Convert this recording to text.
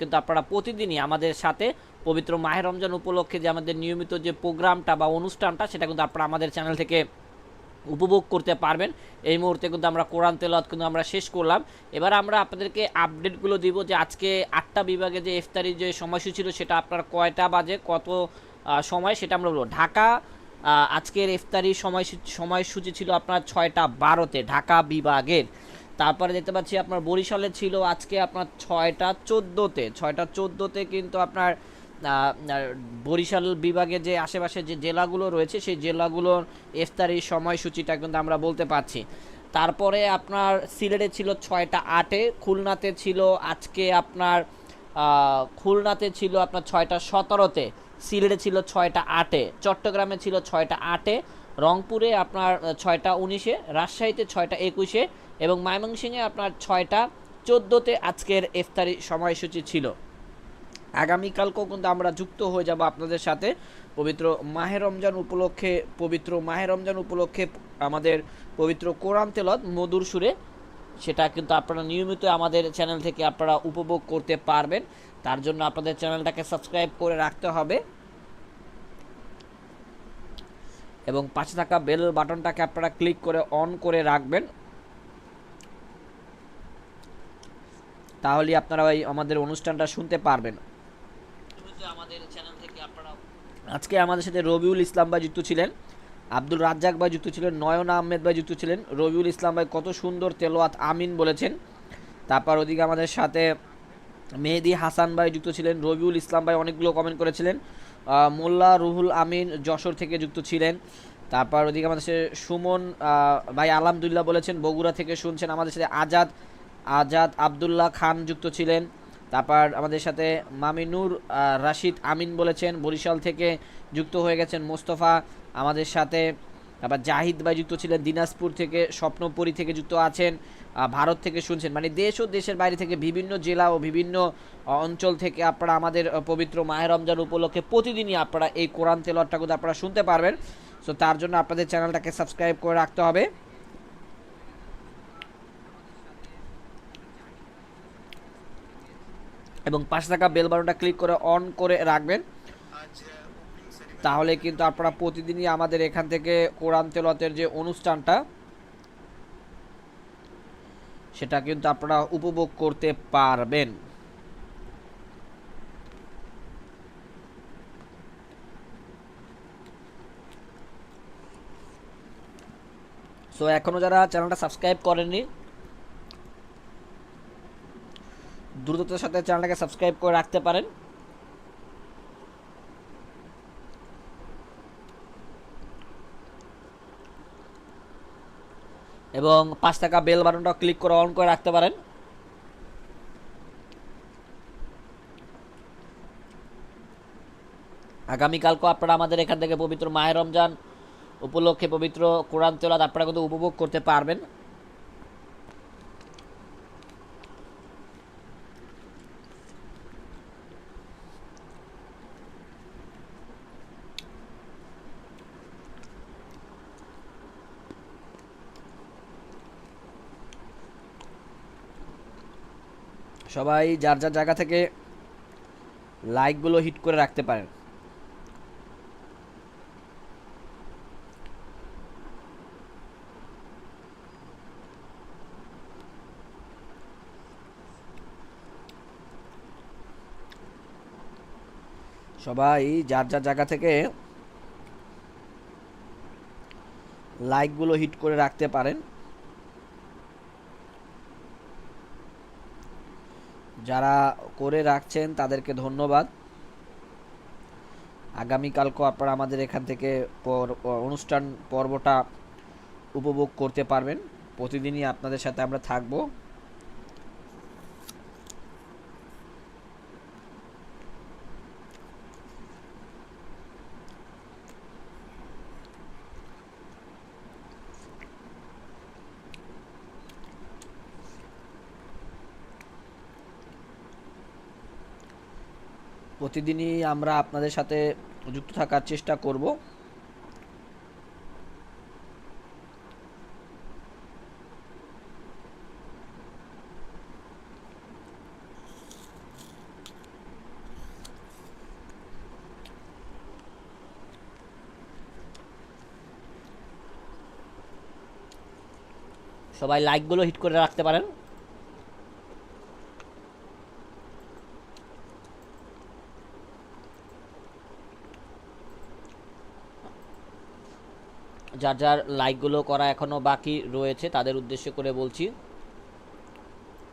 কিন্তু আপনারা প্রতিদিনই আমাদের সাথে পবিত্র মাহের রমজান উপলক্ষে যে আমাদের নিয়মিত যে প্রোগ্রামটা বা অনুষ্ঠানটা, সেটা কিন্তু আপনারা আমাদের চ্যানেল থেকে উপভোগ করতে পারবেন। এই মুহূর্তে কিন্তু আমরা কোরআন তেলাওয়াত কিন্তু আমরা শেষ করলাম। এবার আমরা আপনাদেরকে আপডেটগুলো দিব যে আজকে আটটা বিভাগে যে ইফতারির যে সময়সূচি ছিল, সেটা আপনার কয়টা বাজে, কত সময়, সেটা আমরা বলব। ঢাকা আজকের ইফতারির সময়সূচি সময়সূচি ছিল আপনার ছয়টা বারোতে ঢাকা বিভাগের। তারপরে দেখতে পাচ্ছি আপনার বরিশালে ছিল আজকে আপনার ছয়টা চোদ্দোতে ছয়টা চোদ্দোতে কিন্তু আপনার বরিশাল বিভাগে যে আশেপাশে যে জেলাগুলো রয়েছে, সেই জেলাগুলোর ইফতারির সময়সূচিটা কিন্তু আমরা বলতে পারছি। তারপরে আপনার সিলেটে ছিল ছয়টা আটে, খুলনাতে ছিল আজকে আপনার খুলনাতে ছিল আপনার ছয়টা সতেরোতে। সিলেটে ছিল ছয়টা আটে, চট্টগ্রামে ছিল ছয়টা আটে, রংপুরে আপনার ছয়টা উনিশে, রাজশাহীতে ছয়টা একুশে এবং ময়মনসিংহে আপনার ছয়টা চোদ্দোতে আজকের ইফতারি সময়সূচি ছিল। আগামীকালকেও কিন্তু আমরা যুক্ত হয়ে যাব আপনাদের সাথে? পবিত্র মাহে রমজান উপলক্ষে, পবিত্র মাহে রমজান উপলক্ষে আমাদের পবিত্র কোরআন তেলত মধুর সুরে সেটা কিন্তু আপনারা নিয়মিত আমাদের চ্যানেল থেকে আপনারা উপভোগ করতে পারবেন। তার জন্য আপনাদের চ্যানেলটাকে সাবস্ক্রাইব করে রাখতে হবে। এবং পাশে থাকা বেল বাটনটাকে আপনারা ক্লিক করে অন করে রাখবেন। তাহলে আপনারা ওই আমাদের অনুষ্ঠানটা শুনতে পারবেন। আজকে আমাদের সাথে রবিউল ইসলাম ভাই যুক্ত ছিলেন আব্দুল রাজ্জাক ভাই যুক্ত ছিলেন, নয়ন আহমেদ ভাই যুক্ত ছিলেন। রবিউল ইসলাম ভাই কত সুন্দর তেলোয়াত আমিন বলেছেন। তারপর ওদিকে আমাদের সাথে মেহেদি হাসান ভাই যুক্ত ছিলেন, রবিউল ইসলাম ভাই অনেকগুলো কমেন্ট করেছিলেন। মোল্লা, রুহুল আমিন, যশোর থেকে যুক্ত ছিলেন। তারপর ওদিকে আমাদের সাথে সুমন ভাই আলহামদুলিল্লাহ বলেছেন, বগুড়া থেকে শুনছেন আমাদের সাথে আজাদ আজাদ আবদুল্লাহ খান যুক্ত ছিলেন। তারপর আমাদের সাথে মামিনুর রাশিদ আমিন বলেছেন, বরিশাল থেকে যুক্ত হয়ে গেছেন মোস্তফা। আমাদের সাথে তারপর জাহিদ ভাই যুক্ত ছিলেন, দিনাজপুর থেকে, স্বপ্নপুরী থেকে যুক্ত আছেন ভারত থেকে শুনছেন। মানে দেশ ও দেশের বাইরে থেকে বিভিন্ন জেলা ও বিভিন্ন অঞ্চল থেকে আপনারা আমাদের পবিত্র মাহের রমজান উপলক্ষে প্রতিদিনই আপনারা এই কোরআন তেলটা কিন্তু আপনারা শুনতে পারবেন। সো তার জন্য আপনাদের চ্যানেলটাকে সাবস্ক্রাইব করে রাখতে হবে। এবং পাশে থাকা বেল বাটনটা ক্লিক করে অন করে রাখবেন। তাহলে কিন্তু আপনারা প্রতিদিনই আমাদের এখান থেকে কোরআন তেলতের যে অনুষ্ঠানটা, সেটা কিন্তু আপনারা উপভোগ করতে পারবেন। সো এখনও যারা চ্যানেলটা সাবস্ক্রাইব করেননি, দ্রুততার সাথে চ্যানেলটাকে সাবস্ক্রাইব করে রাখতে পারেন। এবং পাঁচ টাকা বেল বাটনটা ক্লিক করে অন করে রাখতে পারেন। আগামীকালকেও আপনারা আমাদের এখান থেকে পবিত্র মায়ের রমজান উপলক্ষে পবিত্র কোরআন তেলাত আপনারা কিন্তু উপভোগ করতে পারবেন। সবাই যার যার জায়গা থেকে লাইকগুলো হিট করে রাখতে পারেন। সবাই যার যার জায়গা থেকে লাইকগুলো হিট করে রাখতে পারেন। যারা করে রাখছেন তাদেরকে ধন্যবাদ। আগামীকালকে আপনারা আমাদের এখান থেকে অনুষ্ঠান পর্বটা উপভোগ করতে পারবেন। প্রতিদিনই আপনাদের সাথে আমরা থাকব। প্রতিদিনই আমরা আপনাদের সাথে যুক্ত থাকার চেষ্টা করব। সবাই লাইকগুলো হিট করে রাখতে পারেন। যার যার লাইকগুলো করা এখনও বাকি রয়েছে তাদের উদ্দেশ্য করে বলছি।